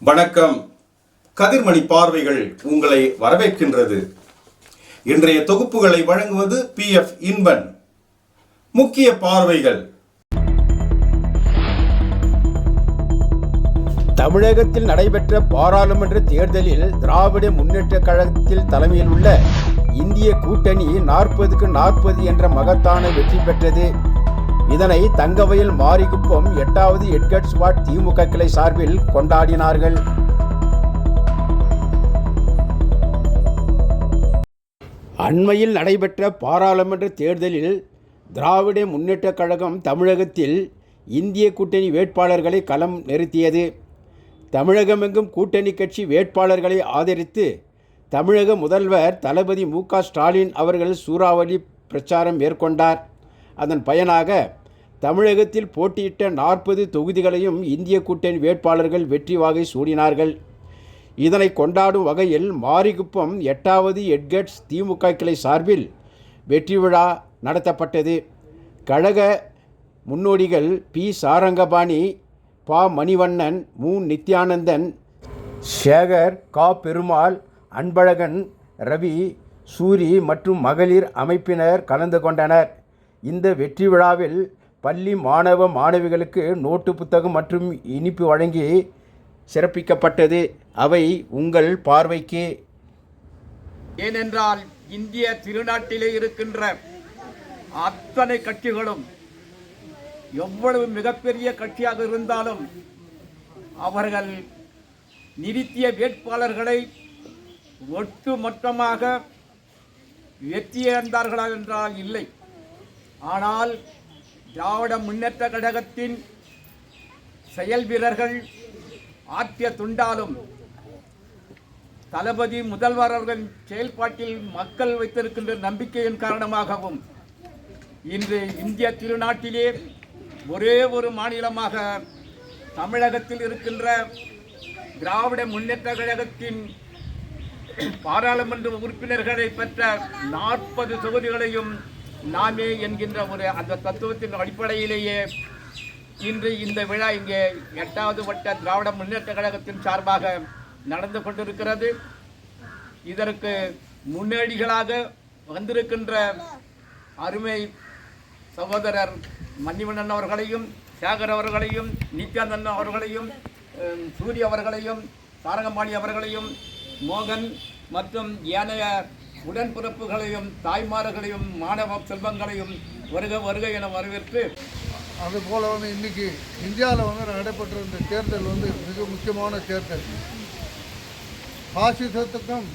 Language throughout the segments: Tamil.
வணக்கம். கதிர்மணி பார்வைகள் உங்களை வரவேற்கின்றது. இன்றைய தொகுப்புகளை வழங்குவது பி எஃப் இன்பன். முக்கிய பார்வைகள். தமிழகத்தில் நடைபெற்ற பாராளுமன்ற தேர்தலில் திராவிட முன்னேற்ற கழகத்தில் தலைமையில் உள்ள இந்திய கூட்டணி நாற்பதுக்கு நாற்பது என்ற மகத்தான வெற்றி பெற்றது. இதனை தங்கவையில் மாரிகுப்பம் எட்டாவது எட்கட்ஸ் வாட் திமுக கிளை சார்பில் கொண்டாடினார்கள். அண்மையில் நடைபெற்ற பாராளுமன்ற தேர்தலில் திராவிட முன்னேற்றக் கழகம் தமிழகத்தில் இந்திய கூட்டணி வேட்பாளர்களை களம் நிறுத்தியது. தமிழகமெங்கும் கூட்டணி கட்சி வேட்பாளர்களை ஆதரித்து தமிழக முதல்வர் தளபதி மு க ஸ்டாலின் அவர்கள் சூறாவளி பிரச்சாரம் மேற்கொண்டார். அதன் பயனாக தமிழகத்தில் போட்டியிட்ட நாற்பது தொகுதிகளையும் இந்திய கூட்டணி வேட்பாளர்கள் வெற்றி வாகை சூடினார்கள். இதனை கொண்டாடும் வகையில் மாரிகுப்பம் எட்டாவது எட்கட்ஸ் திமுக கிளை சார்பில் வெற்றி விழா நடத்தப்பட்டது. கழக முன்னோடிகள் பி. சாரங்கபாணி பா. மணிவண்ணன் மு. நித்யானந்தன் சேகர் கா. பெருமாள் அன்பழகன் ரவி சூரி மற்றும் மகளிர் அமைப்பினர் கலந்து கொண்டனர். இந்த வெற்றி விழாவில் பள்ளி மாணவ மாணவிகளுக்கு நோட்டு புத்தகம் மற்றும் இனிப்பு வழங்கி சிறப்பிக்கப்பட்டது. அவை உங்கள் பார்வைக்கு ஏனென்றால் இந்திய திருநாட்டிலே இருக்கின்ற அத்தனை கட்சிகளும் எவ்வளவு மிகப்பெரிய கட்சியாக இருந்தாலும் அவர்கள் நிறுத்திய வேட்பாளர்களை ஒட்டு மொத்தமாக வெற்றியடைந்தார்களா என்றால் இல்லை. ஆனால் திராவிட முன்னேற்ற கழகத்தின் செயல் வீரர்கள் ஆற்றிய துண்டாலும் தளபதி முதல்வர் அவர்களின் செயல்பாட்டில் மக்கள் வைத்திருக்கின்ற நம்பிக்கையின் காரணமாகவும் இன்று இந்திய திருநாட்டிலே ஒரே ஒரு மாநிலமாக தமிழகத்தில் இருக்கின்ற திராவிட முன்னேற்ற கழகத்தின் பாராளுமன்ற உறுப்பினர்களை பெற்ற நாற்பது தொகுதிகளையும் நாமே என்கின்ற ஒரு அந்த தத்துவத்தின் அடிப்படையிலேயே இன்று இந்த விழா இங்கே எட்டாவது வட்ட திராவிட முன்னேற்ற கழகத்தின் சார்பாக நடந்து கொண்டிருக்கிறது. இதற்கு முன்னோடிகளாக வந்திருக்கின்ற அருமை சகோதரர் மன்னிவண்ணன் அவர்களையும் சேகர் அவர்களையும் நித்யானந்தன் அவர்களையும் சூரிய அவர்களையும் சாரங்கபாணி அவர்களையும் மோகன் மற்றும் ஏனைய உடன்பிறப்புகளையும் தாய்மார்களையும் மாணவ செல்வங்களையும் வருக வருக என வரவேற்று அதுபோல் வந்து இன்னைக்கு இந்தியாவில் வந்து நடைபெற்ற இந்த தேர்தல் வந்து மிக முக்கியமான தேர்தல். பாசிசத்துக்கும்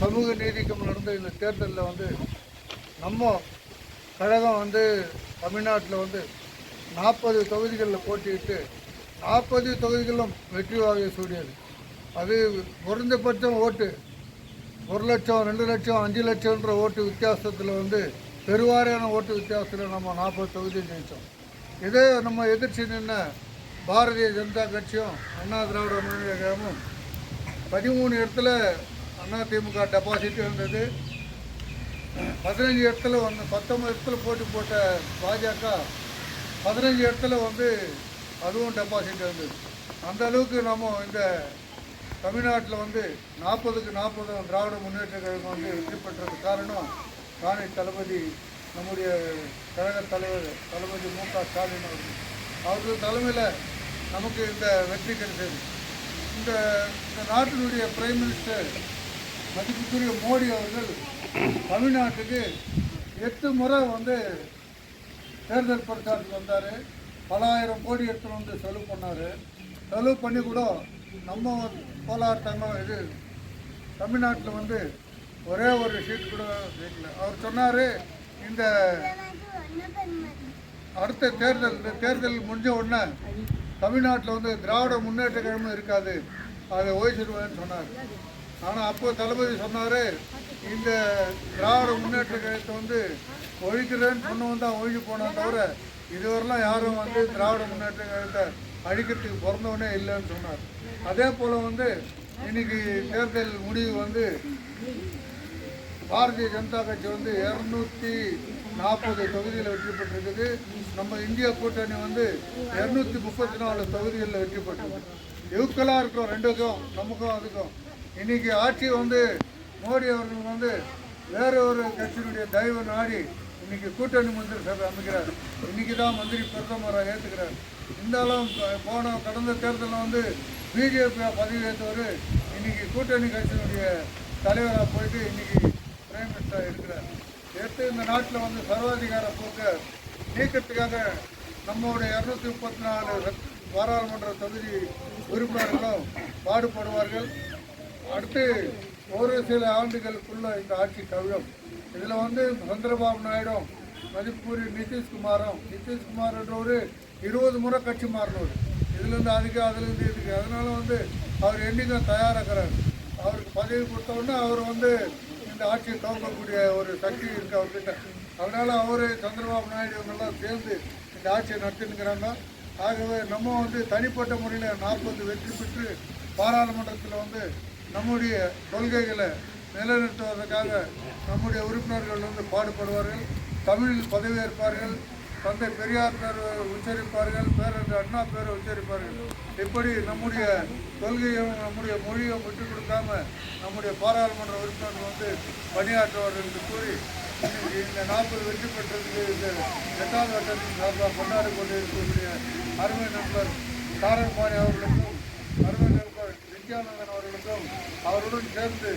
சமூக நீதிக்கும் நடந்த இந்த தேர்தலில் வந்து நம்ம கழகம் வந்து தமிழ்நாட்டில் வந்து நாற்பது தொகுதிகளில் போட்டியிட்டு நாற்பது தொகுதிகளும் வெற்றி வாகை சூடியது. அது குறைந்தபட்சம் ஓட்டு. ஒரு லட்சம் ரெண்டு லட்சம் அஞ்சு லட்சம்ன்ற ஓட்டு வித்தியாசத்தில் வந்து பெருவாரியான ஓட்டு வித்தியாசத்தில் நம்ம நாற்பது தொகுதி ஜெயித்தோம் இதே நம்ம எதிர்த்து நின்ன பாரதிய ஜனதா கட்சியும் அண்ணா திராவிட முன்னேற்ற கழகமும் பதிமூணு இடத்துல அண்ணா திமுக டெபாசிட் இருந்தது. பதினஞ்சு இடத்துல வந்து பத்தொம்பது இடத்துல போட்டி போட்ட பாஜக பதினஞ்சு இடத்துல வந்து அதுவும் டெபாசிட் இருந்தது. அந்த அளவுக்கு நம்ம இந்த தமிழ்நாட்டில் வந்து நாற்பதுக்கு நாற்பது திராவிட முன்னேற்ற கழகம் வந்து வெற்றி பெற்றது காரணம் ராணி தளபதி நம்முடைய கழக தலைவர் தளபதி மு க ஸ்டாலின் அவர்கள். அவர்கள் தலைமையில் நமக்கு இந்த வெற்றி கிடைத்தது. இந்த இந்த நாட்டினுடைய பிரைம் மினிஸ்டர் மதிப்புக்குரிய மோடி அவர்கள் தமிழ்நாட்டுக்கு எட்டு முறை வந்து தேர்தல் பிரச்சாரத்துக்கு வந்தார். பல ஆயிரம் கோடி எடுத்துன்னு வந்து செலவு பண்ணார். செலவு பண்ணி கூட நம்ம கோலார் தங்கம் இது. தமிழ்நாட்டில் வந்து ஒரே ஒரு சீட் கூட ஜெயிக்கல. அவர் சொன்னார் இந்த அடுத்த தேர்தல் இந்த தேர்தல் முடிஞ்ச உடனே தமிழ்நாட்டில் வந்து திராவிட முன்னேற்ற கழகம் இருக்காது. அதை ஓய்ச்சிடுவேன்னு சொன்னார். ஆனால் அப்போ தளபதி சொன்னார் இந்த திராவிட முன்னேற்ற கழகத்தை வந்து ஒழிக்கிறேன்னு சொன்னவன் தான் ஒழிஞ்சு போனான் தவிர இதுவரெல்லாம் யாரும் வந்து திராவிட முன்னேற்ற கழகத்தை அழிக்கிறதுக்கு பிறந்தவனே இல்லைன்னு சொன்னார். அதே போல் வந்து இன்னைக்கு தேர்தல் முடிவு வந்து பாரதிய ஜனதா கட்சி வந்து இரநூத்தி நாற்பது தொகுதியில் வெற்றி பெற்றிருக்குது. நம்ம இந்திய கூட்டணி வந்து இரநூத்தி முப்பத்தி நாலு தொகுதிகளில் வெற்றி பெற்றிருக்கு. ஈக்குவலாக இருக்கும் ரெண்டுக்கும் நமக்கும் அதுக்கும். இன்னைக்கு ஆட்சி வந்து மோடி அவர்கள் வந்து வேற ஒரு கட்சியினுடைய தயவு நாடி இன்னைக்கு கூட்டணி மந்திரி சபை அமைக்கிறார். இன்னைக்கு தான் மந்திரி பிரதமராக ஏற்றுக்கிறார் இருந்தாலும் போன கடந்த தேர்தலில் வந்து பிஜேபியை பதவி ஏற்றவர் இன்னைக்கு கூட்டணி கட்சியினுடைய தலைவராக போயிட்டு இன்னைக்கு பிரைம் மினிஸ்டராக இருக்கிறார். எடுத்து இந்த நாட்டில் வந்து சர்வாதிகார போக்க நீக்கத்துக்காக நம்மளுடைய இரநூத்தி முப்பத்தி நாலு பாராளுமன்ற தொகுதி உறுப்பினர்களும் பாடுபடுவார்கள். அடுத்து ஒரு சில ஆண்டுகளுக்குள்ள இந்த ஆட்சி கவிழும் இதில் வந்து சந்திரபாபு நாயுடும் மதிப்பூரி நிதிஷ்குமாரும் நிதிஷ்குமார் என்றவர் இருபது முறை கட்சி மாறினவர். இதுலேருந்து அதுக்கு அதுலேருந்து இதுக்கு. அதனால வந்து அவர் என்றைக்கும் தயாராகிறார். அவருக்கு பதவி கொடுத்தவுடனே அவர் வந்து இந்த ஆட்சியை துவக்கக்கூடிய ஒரு சக்தி இருக்குது அவர்கிட்ட. அதனால் அவர் சந்திரபாபு நாயுடு இவங்கெல்லாம் சேர்ந்து இந்த ஆட்சியை நடத்தினுக்கிறாங்க ஆகவே நம்ம வந்து தனிப்பட்ட முறையில் நாற்பது வெற்றி பெற்று பாராளுமன்றத்தில் வந்து நம்முடைய கொள்கைகளை நிலைநிறுத்துவதற்காக நம்முடைய உறுப்பினர்கள் வந்து பாடுபடுவார்கள். தமிழில் பதவியேற்பார்கள் தந்தை பெரியார் பேர் உச்சரிப்பார்கள் பேரறிஞர் அண்ணா பேரை உச்சரிப்பார்கள். இப்படி நம்முடைய கொள்கையும் நம்முடைய மொழியும் விட்டுக் கொடுக்காம நம்முடைய பாராளுமன்ற உறுப்பினர்கள் வந்து பணியாற்றுவார்கள் என்று கூறி இந்த நாற்பது வெற்றி பெற்றதுக்கு இந்த எட்டாவது வட்டத்தின் சார்பாக கொண்டாடி கொண்டிருக்கக்கூடிய அருமை நண்பர் தாரகபாணி அவர்களுக்கும் அருமை நண்பர் நித்யானந்தன் அவர்களுக்கும் அவருடன் சேர்ந்து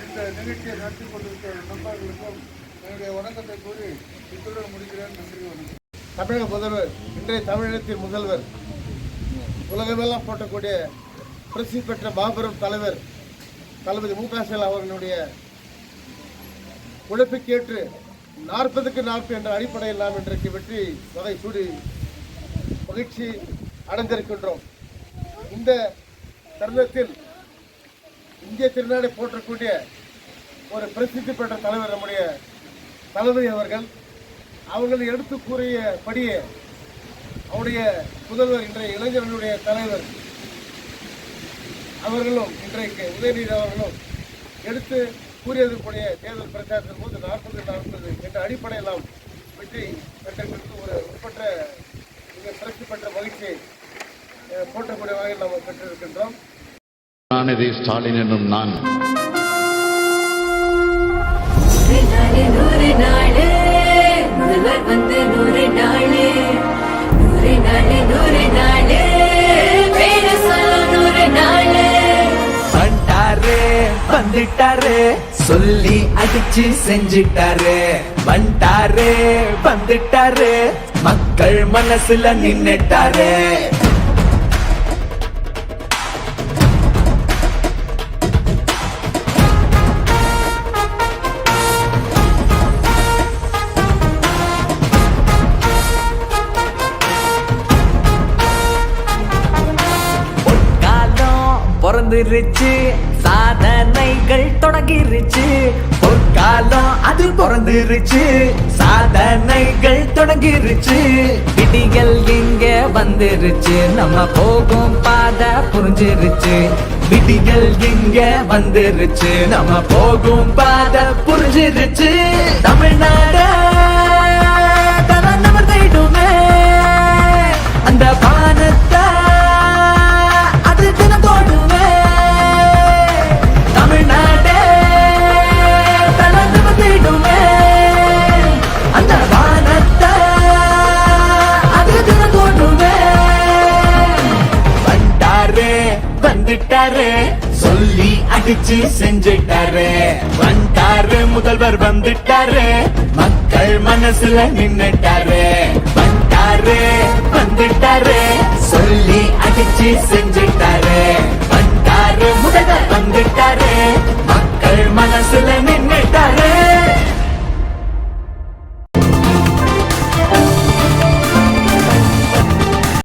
இந்த நிகழ்ச்சியை நடத்தி கொண்டிருக்கிற நண்பர்களுக்கும் என்னுடைய வணக்கத்தை கூறி இத்துடன் முடிக்கிறேன். நன்றி வணக்கம். தமிழக முதல்வர் இன்றைய தமிழகத்தின் முதல்வர் உலகமெல்லாம் போட்டக்கூடிய பிரசித்தி பெற்ற மாபெரும் தலைவர் தளபதி மு க அவர்களுடைய உழைப்புக்கேற்று நாற்பதுக்கு நாற்பது என்ற அடிப்படையில் நாம் இன்றைக்கு வெற்றி வகை சூடி மகிழ்ச்சி அடைந்திருக்கின்றோம். இந்த தருணத்தில் இந்திய திருநாடை போற்றக்கூடிய ஒரு பிரசித்தி பெற்ற தலைவர் நம்முடைய தளபதி அவர்கள் அவர்கள் எடுத்து கூறியபடியே அவருடைய முதல்வர் இன்றைய இளைஞர்களுடைய தலைவர் அவர்களும் இன்றைக்கு உதயநிதி அவர்களும் எடுத்து கூறியதற்குடைய தேர்தல் பிரச்சாரத்தின் போது நாற்பது நாற்பது என்ற அடிப்படையெல்லாம் வெற்றி பெற்றிருக்கிறது ஒரு உட்பட்ட மிக சிறப்பு பெற்ற மகிழ்ச்சியை அஹ், போற்றக்கூடிய வகையில் நாம் பெற்றிருக்கின்றோம். கருணாநிதி ஸ்டாலின் என்னும் நான் வந்து நூறு நாளு. முதல்வர் வந்து நூறு நாளு. நூறு நாளு நூறு நாளு. பேரு சொல்ல நூறு நாளு. வந்துட்டாரு வந்துட்டாரு. சொல்லி அடிச்சு செஞ்சிட்டாரு. வந்துட்டாரு வந்துட்டாரு. மக்கள் மனசுல நின்னுட்டாரு. வந்துருச்சு சாதனைகள் தொடங்கிருச்சு. பொற்காலம் அது பிறந்துருச்சு. சாதனைகள் தொடங்கிருச்சு. விடிகள் இங்க வந்துருச்சு. நம்ம போகும் பாதை புரிஞ்சிருச்சு. விதிகள் இங்க வந்துருச்சு. நம்ம போகும் பாதை புரிஞ்சிருச்சு. தமிழ்நாடு அடிச்சு செஞ்சிட்டாரு. வந்தாரு முதல்வர் வந்துட்டாரு. மக்கள் மனசுல நின்னுட்டாரு. வந்தாரு வந்துட்டாரு. சொல்லி அடிச்சு செஞ்சிட்டாரு. வந்தாரு முதல்வர் வந்துட்டாரு. மக்கள் மனசுல